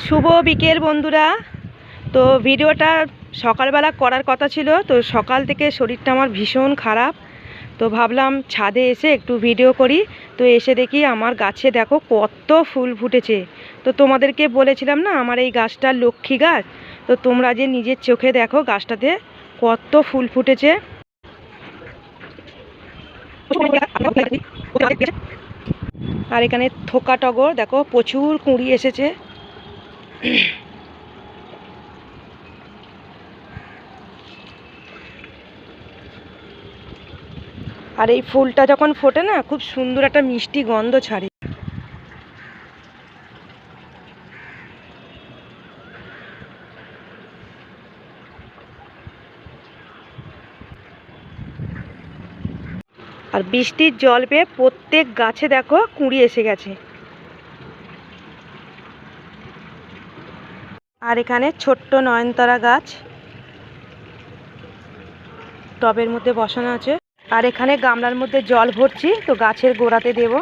শুভ বিকেল বন্ধুরা। তো ভিডিওটা সকালবেলা করার কথা ছিল, তো সকাল থেকে শরীরটা আমার ভীষণ খারাপ। তো ভাবলাম ছাদে এসে একটু ভিডিও করি। তো এসে দেখি আমার গাছে দেখো কত ফুল ফুটেছে। তো তোমাদেরকে বলেছিলাম না, আমার এই গাছটা লক্ষ্মী গাছ। তো তোমরা যে নিজের চোখে দেখো গাছটাতে কত ফুল ফুটেছে। আর এখানে থোকা টগর, দেখো প্রচুর কুঁড়ি এসেছে। আর এই ফুলটা যখন ফোটে না, খুব সুন্দর একটা মিষ্টি গন্ধ ছাড়ে। আর বৃষ্টির জল পেয়ে প্রত্যেক গাছে দেখো কুঁড়ি এসে গেছে। আর এখানে ছোট্ট নয়নতারা গাছ টবের মধ্যে বসানো আছে। আর এখানে গামলার মধ্যে জল ভরছি, তো গাছের গোড়াতে দেব।